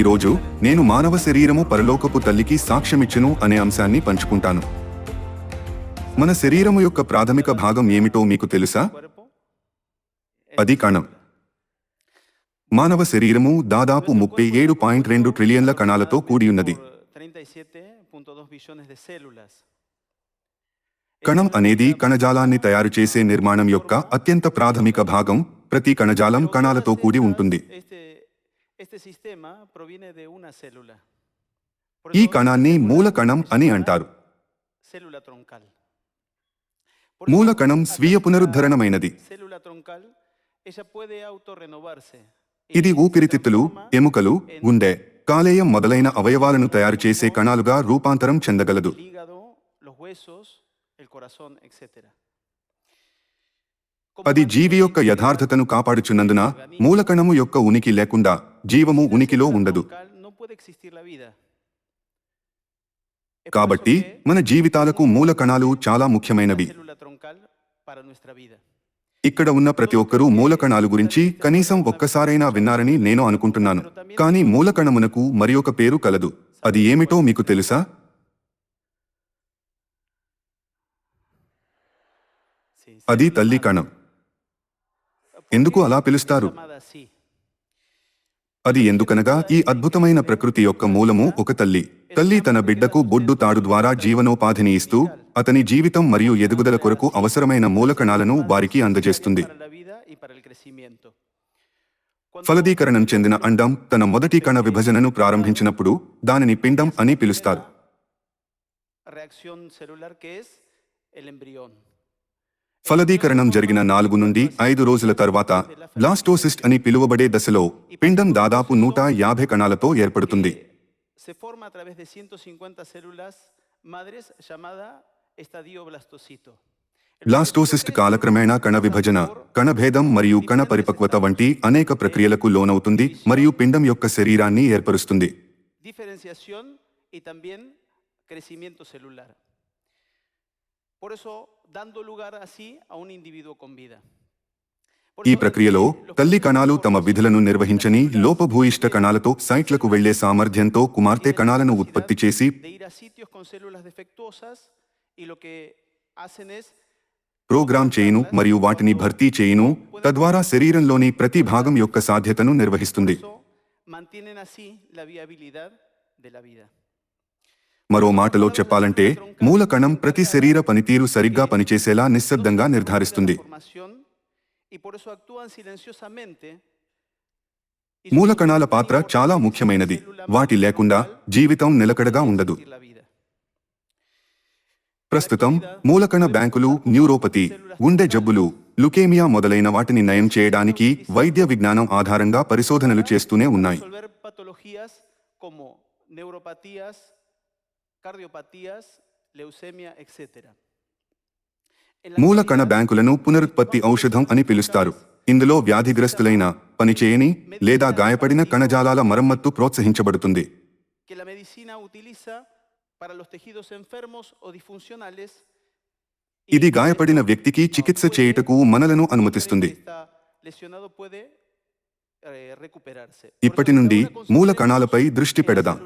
ఈరోజు నేను మానవ శరీరము పరలోకపు తల్లికి సాక్ష్యమిచ్చును అనే అంశాన్ని పంచుకుంటాను. మన శరీరము యొక్క ప్రాథమిక భాగం ఏమిటో మీకు తెలుసా? అది కణం. మానవ శరీరము దాదాపు ముప్పై ఏడు పాయింట్ రెండు ట్రిలియన్ల కణాలతో కూడి ఉన్నది కణం అనేది కణజాలాన్ని తయారు చేసే నిర్మాణం యొక్క అత్యంత ప్రాథమిక భాగం ప్రతి కణజాలం కణాలతో కూడి ఉంటుంది. ఈ కణాన్ని మూల కణం అని అంటారు. మూల కణం స్వీయ పునరుద్ధరణమైనది. ఇది ఊపిరితిత్తులు ఎముకలు గుండె కాలేయం మొదలైన అవయవాలను తయారు చేసే కణాలుగా రూపాంతరం చెందగలదు. అది జీవి యొక్క యథార్థతను కాపాడుచున్నందున మూలకణము యొక్క ఉనికి లేకుండా జీవము ఉనికిలో ఉండదు. కాబట్టి మన జీవితాలకు మూల కణాలు చాలా ముఖ్యమైనవి. ఇక్కడ ఉన్న ప్రతి ఒక్కరూ మూల కణాలు గురించి కనీసం ఒక్కసారైనా విన్నారని నేను అనుకుంటున్నాను. కానీ మూల కణమునకు మరి ఒక పేరు కలదు. అది ఏమిటో మీకు తెలుసా? అది తల్లి కణం. ఎందుకు అలా పిలుస్తారు? అది ఎందుకనగా ఈ అద్భుతమైన ప్రకృతి యొక్క మూలము ఒక తల్లి. తల్లి తన బిడ్డకు బొడ్డు తాడు ద్వారా జీవనోపాధిని ఇస్తూ అతని జీవితం మరియు ఎదుగుదల కొరకు అవసరమైన మూల కణాలను వారికి అందజేస్తుంది. ఫలదీకరణం చెందిన అండం తన మొదటి కణ విభజనను ప్రారంభించినప్పుడు దానిని పిండం అని పిలుస్తారు. ఫలదీకరణం జరిగిన నాలుగు నుండి ఐదు రోజుల తర్వాత బ్లాస్టోసిస్ట్ అని పిలువబడే దశలో పిండం దాదాపు నూట యాభై కణాలతో ఏర్పడుతుంది. Se forma a través de 150 células madres llamada estadio blastocito. Blastocyst కాలక్రమేణా కణ విభజన కణభేదం మరియు కణ పరిపక్వత వంటి అనేక ప్రక్రియలకు లోనవుతుంది మరియు పిండం యొక్క శరీరాన్ని ఏర్పరుస్తుంది. ఈ ప్రక్రియలో తల్లి కణాలు తమ విధులను నిర్వహించని లోపభూయిష్ట కణాలతో సైట్లకు వెళ్ళే సామర్థ్యంతో కుమార్తె కణాలను ఉత్పత్తి చేసి ప్రోగ్రామ్ చేయును మరియు వాటిని భర్తీ చేయును తద్వారా శరీరంలోని ప్రతి భాగం యొక్క సాధ్యతను నిర్వహిస్తుంది. మంతినెనసి లవి అవిలిదర్ దెలవిదా మరో మాటలో చెప్పాలంటే మూల కణం ప్రతి శరీర పనితీరు సరిగ్గా పనిచేసేలా నిశ్శబ్దంగా నిర్ధారిస్తుంది. మూల కణాల పాత్ర చాలా ముఖ్యమైనది. వాటి లేకుండా జీవితం నిలకడగా ఉండదు. ప్రస్తుతం మూలకణ బ్యాంకులు న్యూరోపతి గుండె జబ్బులు లుకేమియా మొదలైన వాటిని నయం చేయడానికి వైద్య విజ్ఞానం ఆధారంగా పరిశోధనలు చేస్తూనే ఉన్నాయి. కార్డియోపతియాస్ లెవ్సేమియా ఎక్సెట్రా మూల కణ బ్యాంకులను పునరుత్పత్తి ఔషధం అని పిలుస్తారు. ఇందులో వ్యాధిగ్రస్తులైన పనిచేయని లేదా గాయపడిన కణజాలాల మరమ్మత్తు ప్రోత్సహించబడుతుంది. ఇది గాయపడిన వ్యక్తికి చికిత్స చేయుటకు మనలను అనుమతిస్తుంది. ఇప్పటి నుండి మూల కణాలపై దృష్టి పెడదాం.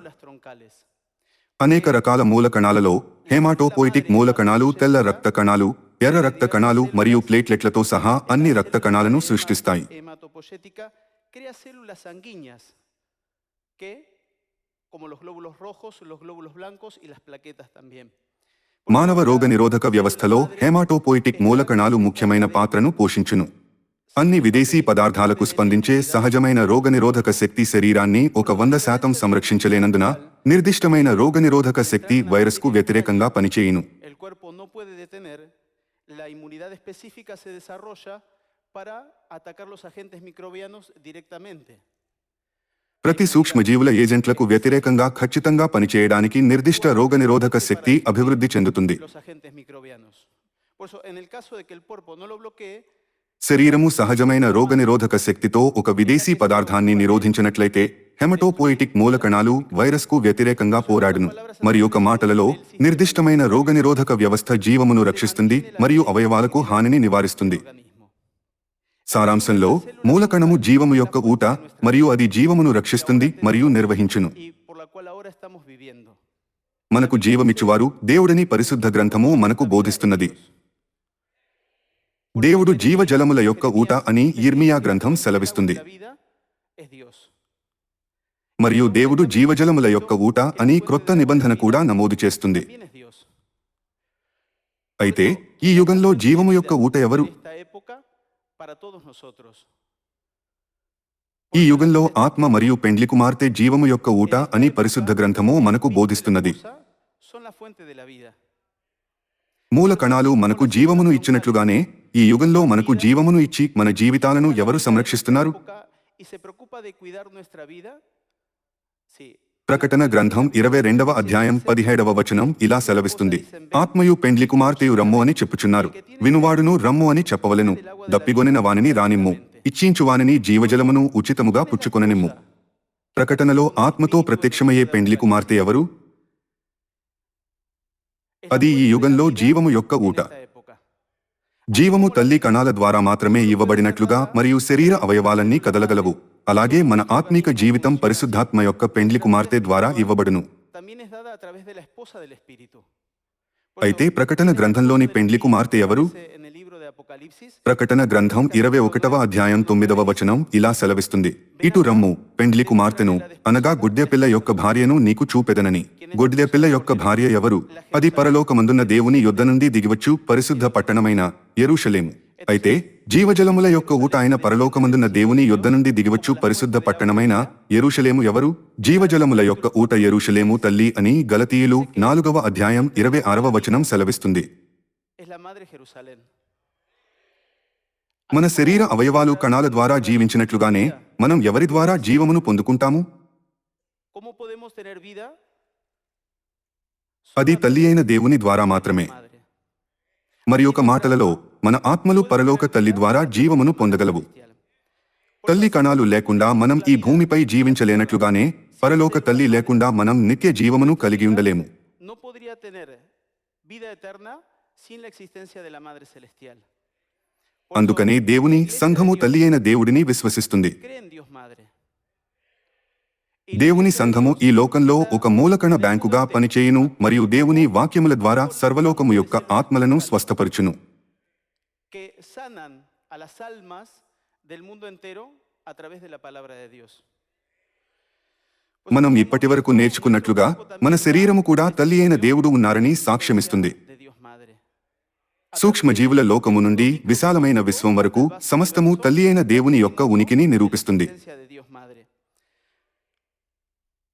అనేక రకాల మూల కణాలలో హేమాటోపోయిటిక్ మూల కణాలు తెల్ల రక్త కణాలు ఎర్ర రక్త కణాలు మరియు ప్లేట్లెట్లతో సహా అన్ని రక్త కణాలను సృష్టిస్తాయి. మానవ రోగనిరోధక వ్యవస్థలో హేమాటోపోయిటిక్ మూల కణాలు ముఖ్యమైన పాత్రను పోషించును అన్ని విదేశీ పదార్థాలకు స్పందించే సహజమైన రోగనిరోధక శక్తి శరీరాన్ని ఒక వంద శాతం సంరక్షించలేనందున నిర్దిష్టమైన రోగ నిరోధక శక్తి వైరస్కు వ్యతిరేకంగా పనిచేయును. ప్రతి సూక్ష్మజీవుల ఏజెంట్లకు వ్యతిరేకంగా ఖచ్చితంగా పనిచేయడానికి నిర్దిష్ట రోగ నిరోధక శక్తి అభివృద్ధి చెందుతుంది. శరీరము సహజమైన రోగ నిరోధక శక్తితో ఒక విదేశీ పదార్థాన్ని నిరోధించినట్లయితే హెమటోపోయిటిక్ మూల కణాలు వైరస్కు వ్యతిరేకంగా పోరాడును మరి ఒక మాటలలో నిర్దిష్టమైన రోగనిరోధక వ్యవస్థ జీవమును రక్షిస్తుంది మరియు అవయవాలకు హానిని నివారిస్తుంది. సారాంశంలో మూలకణము జీవము యొక్క ఊట మరియు అది జీవమును రక్షిస్తుంది మరియు నిర్వహించును. మనకు జీవమిచ్చువారు దేవుడిని పరిశుద్ధ గ్రంథము మనకు బోధిస్తున్నది. దేవుడు జీవజలముల యొక్క ఊట అని ఇర్మియా గ్రంథం సెలవిస్తుంది La vida es Dios. మరియు దేవుడు జీవజలముల యొక్క ఊట అని క్రొత్త నిబంధన కూడా నమోదు చేస్తుంది. అయితే ఈ యుగంలో జీవము యొక్క ఊట ఎవరు? ఈ యుగంలో ఆత్మ మరియు పెండ్లి కుమార్తె జీవము యొక్క ఊట అని పరిశుద్ధ గ్రంథము మనకు బోధిస్తున్నది. మూల కణాలు మనకు జీవమును ఇచ్చినట్లుగానే ఈ యుగంలో మనకు జీవమును ఇచ్చి మన జీవితాలను ఎవరు సంరక్షిస్తున్నారు? ప్రకటన గ్రంథం ఇరవై రెండవ అధ్యాయం పదిహేడవ వచనం ఇలా సెలవిస్తుంది. ఆత్మయు పెండ్లి కుమార్తెయు రమ్ము అని చెప్పుచున్నారు. వినువాడును రమ్ము అని చెప్పవలెను. దప్పిగొనిన వానిని రానిమ్ము. ఇచ్చించు వానిని జీవజలమును ఉచితముగా పుచ్చుకొననిమ్ము. ప్రకటనలో ఆత్మతో ప్రత్యక్షమయ్యే పెండ్లి కుమార్తె ఎవరు? అది ఈ యుగంలో జీవము యొక్క ఊట. జీవము తల్లి కణాల ద్వారా మాత్రమే ఇవ్వబడినట్లుగా మరియు శరీర అవయవాలన్నీ కదలగలవు. అలాగే మన ఆత్మీక జీవితం పరిశుద్ధాత్మ యొక్క పెండ్లి కుమార్తె ద్వారా ఇవ్వబడును. అయితే ప్రకటన గ్రంథంలోని పెండ్లి కుమార్తె ఎవరు? ప్రకటన గ్రంథం ఇరవై ఒకటవ అధ్యాయం తొమ్మిదవ వచనం ఇలా సెలవిస్తుంది. ఇటు రమ్ము పెండ్లి కుమార్తెను అనగా గుడ్డెపిల్ల యొక్క భార్యను నీకు చూపెదనని. గుడ్డెపిల్ల యొక్క భార్య ఎవరు? అది పరలోకమందున్న దేవుని యుద్ధ నుండి దిగివచ్చు పరిశుద్ధ పట్టణమైన ఎరుషలేము. అయితే జీవజలముల యొక్క ఊట అయిన పరలోకమందున్న దేవుని యుద్ధ నుండి దిగివచ్చు పరిశుద్ధ పట్టణమైన యెరూషలేము ఎవరు జీవజలముల యొక్క ఊట యెరూషలేము తల్లి అని గలతీయులు నాలుగవ అధ్యాయం ఇరవై ఆరవ వచనం సెలవిస్తుంది. మన శరీర అవయవాలు కణాల ద్వారా జీవించినట్లుగానే మనం ఎవరి ద్వారా జీవమును పొందుకుంటాము. అది తల్లి అయిన దేవుని ద్వారా మాత్రమే. మరి ఒక మాటలలో మన ఆత్మలు పరలోక తల్లి ద్వారా జీవమును పొందగలవు. తల్లి కణాలు లేకుండా మనం ఈ భూమిపై జీవించలేనట్లుగానే పరలోక తల్లి లేకుండా మనం నిత్య జీవమును కలిగి ఉండలేము. అందుకనే దేవుని సంఘము తల్లి అయిన దేవుడిని విశ్వసిస్తుంది. దేవుని సంఘము ఈ లోకంలో ఒక మూలకణ బ్యాంకుగా పనిచేయును మరియు దేవుని వాక్యముల ద్వారా సర్వలోకము యొక్క ఆత్మలను స్వస్థపరచును. Que sanan a las almas del mundo entero a través de la palabra de Dios. మనం ఇప్పటి వరకు నేర్చుకున్నట్లుగా మన శరీరము కూడా తల్లి అయిన దేవుడు ఉన్నారని సాక్ష్యమిస్తుంది. సూక్ష్మజీవుల లోకము నుండి విశాలమైన విశ్వం వరకు సమస్తము తల్లి అయిన దేవుని యొక్క ఉనికిని నిరూపిస్తుంది.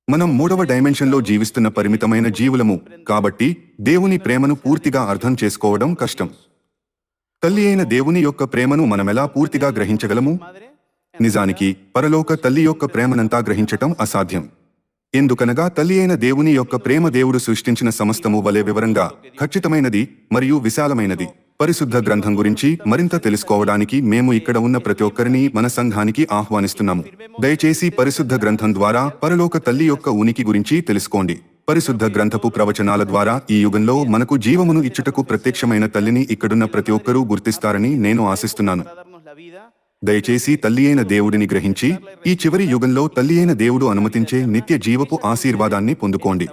మనం మూడవ డైమెన్షన్లో జీవిస్తున్న పరిమితమైన జీవులము కాబట్టి దేవుని ప్రేమను పూర్తిగా అర్థం చేసుకోవడం కష్టం తల్లి అయిన దేవుని యొక్క ప్రేమను మనమెలా పూర్తిగా గ్రహించగలము? నిజానికి పరలోక తల్లి యొక్క ప్రేమనంతా గ్రహించటం అసాధ్యం. ఎందుకనగా తల్లి అయిన దేవుని యొక్క ప్రేమ దేవుడు సృష్టించిన సమస్తము వలె వివరంగా ఖచ్చితమైనది మరియు విశాలమైనది. పరిశుద్ధ గ్రంథం గురించి మరింత తెలుసుకోవడానికి మేము ఇక్కడ ఉన్న ప్రతి ఒక్కరిని మన సంఘానికి ఆహ్వానిస్తున్నాము. దయచేసి పరిశుద్ధ గ్రంథం ద్వారా పరలోక తల్లి యొక్క ఉనికి గురించి తెలుసుకోండి. పరిశుద్ధ గ్రంథపు ప్రవచనాల ద్వారా ఈ యుగంలో మనకు జీవమును ఇచ్చుటకు ప్రత్యక్షమైన తల్లిని ఇక్కడున్న ప్రతి ఒక్కరూ గుర్తిస్తారని నేను ఆశిస్తున్నాను. దయచేసి తల్లి అయిన దేవుడిని గ్రహించి ఈ చివరి యుగంలో తల్లి అయిన దేవుడు అనుమతించే నిత్య జీవపు ఆశీర్వాదాన్ని పొందుకోండి.